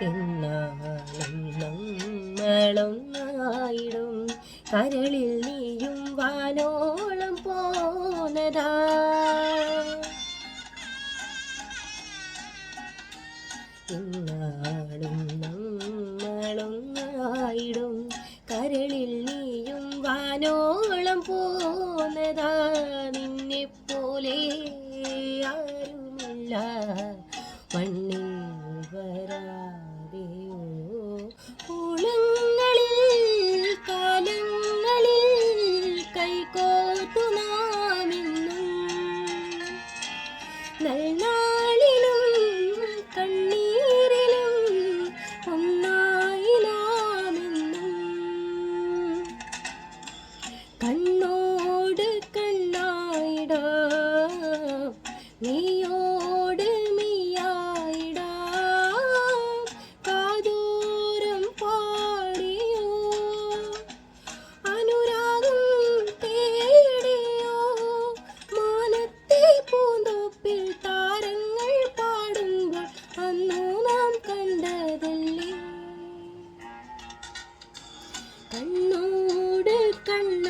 എന്നാളും നമ്മളൊന്നായിടും കരളിൽ നീയും വാനോളം പോന്നതാ. ഇന്നാളും നമ്മളൊന്നായിടും കരളിൽ നീയും വാനോളം പോന്നതാ. നിന്നെ പോലെ ആരുമില്ല. മണ്ണിൽ ഓണങ്ങളിൽ കാലങ്ങളിൽ കൈകോർക്കുമാമെന്നും നൽനാളിലും കണ്ണീരിലും ഒന്നായി നാമെന്നും കണ്ണോട് കണ്ണായിട. നീ കണ്ണോട് കണ്ണ